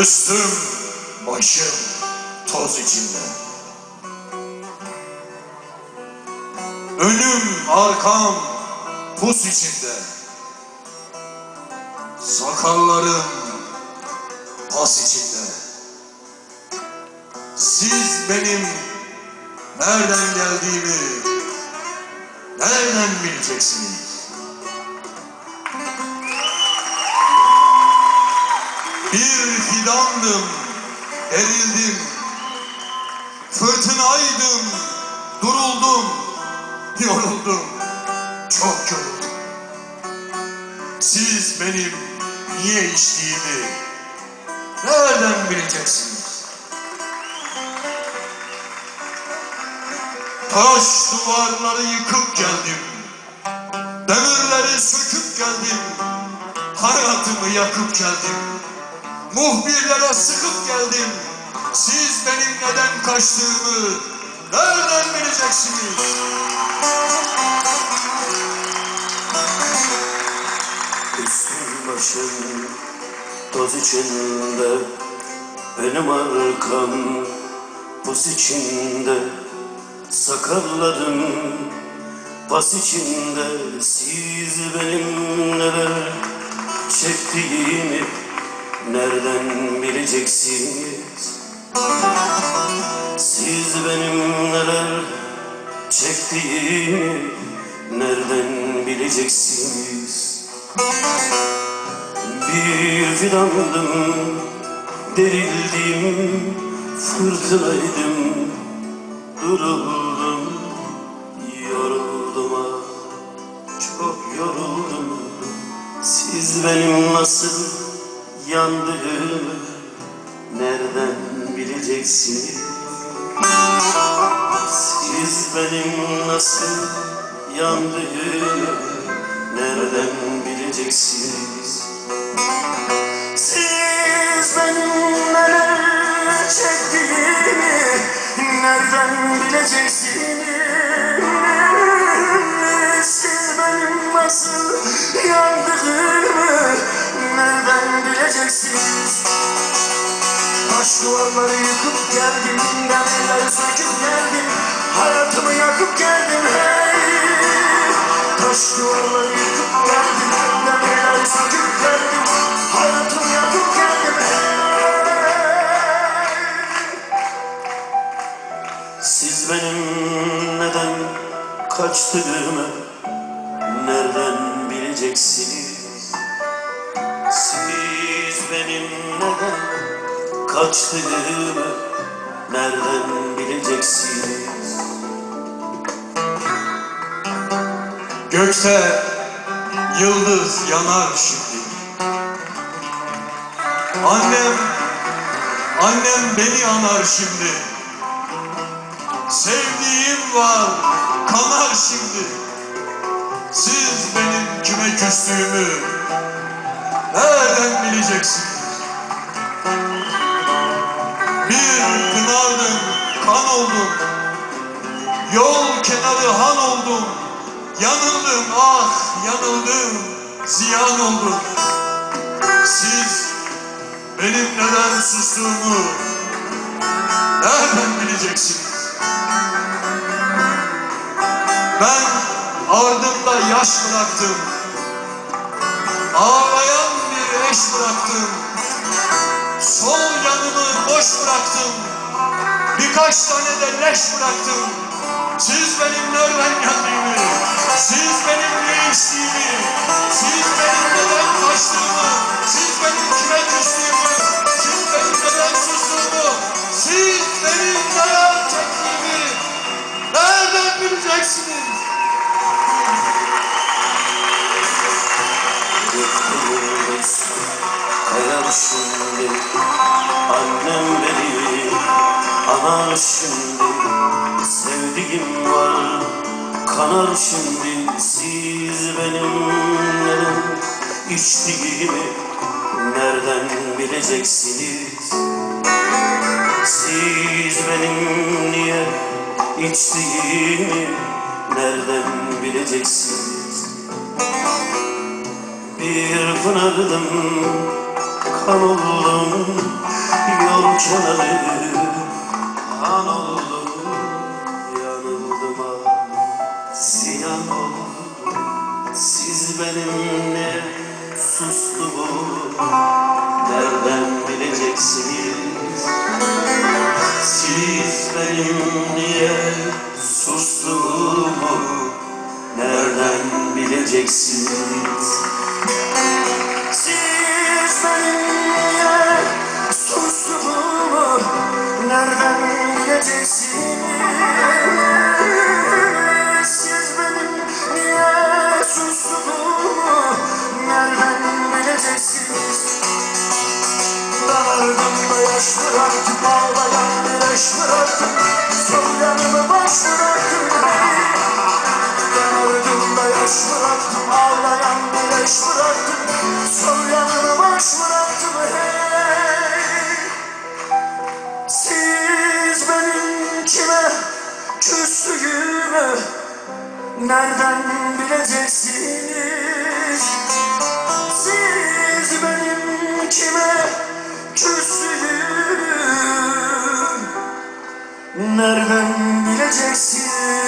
Üstüm, başım toz içinde. Önüm, arkam pus içinde. Sakallarım pas içinde. Siz benim nereden geldiğimi nereden bileceksiniz? Bir fidandım, erildim. Fırtınaydım, duruldum, yoruldum, çok yoruldum. Siz benim niye içtiğimi nereden bileceksiniz? Taş duvarları yıkıp geldim. Demirleri söküp geldim. Hayatımı yakıp geldim. Muhbirlere sıkıp geldim. Siz benim neden kaçtığımı nereden bileceksiniz? Üstüm başım toz içinde Benim arkam buz içinde Sakallarım pas içinde Siz benim neler çektiğimi Nereden bileceksiniz? Siz benim neler çektiğimi Nereden bileceksiniz? Bir fidandım, derildim, fırtınaydım, duruldum, yoruldum ah, çok yoruldum. Siz benim nasıl yandığımı nereden bileceksiniz? Siz benim nasıl yandığımı nereden bileceksiniz? Siz benim neler çektiğimi nereden bileceksiniz? Duvarları yıkıp geldim, demirleri söküp geldim, hayatımı yakıp geldim hey. Taş duvarları yıkıp geldim, demirleri söküp geldim, hayatımı yakıp geldim hey. Siz benim neden kaçtığımı nereden bileceksiniz? Siz benim neden kaçtığımı nereden bileceksiniz? Gökte yıldız yanar şimdi. Annem, annem beni anar şimdi. Sevdiğim var, kanar şimdi. Siz benim kime küstüğümü nereden bileceksiniz? Bir pınardım, kan oldum. Yol kenarı han oldum. Yanıldım ah yanıldım. Ziyan oldum. Siz benim neden sustuğumu nereden bileceksiniz? Ben ardımda yaş bıraktım. Ağlayan bir eş bıraktım. Sol yanımı boş bıraktım. Birkaç tane de leş bıraktım. Siz benim nereden geldiğimi, siz benim ne içtiğimi, siz benim neden kaçtığımı, siz benim kime küstüğümü, siz benim neden sustuğumu, siz benim neler çektiğimi nereden bileceksiniz? Yıkılırız, anar şimdi Sevdiğim var kanar şimdi Siz benim neden içtiğimi Nereden bileceksiniz? Siz benim niye içtiğimi Nereden bileceksiniz? Bir pınardım, kan oldum Yol kenarı bileceksiniz Siz benim niye sustuğumu Nereden bileceksiniz? Siz benim niye sustuğumu Nereden bileceksiniz Yaş bıraktım Ağlayan bir eş bıraktım. Yanımı boş bıraktım hey. Siz benim kime küstüğümü Nereden bileceksiniz? Siz benim kime küstüğümü Nereden bileceksiniz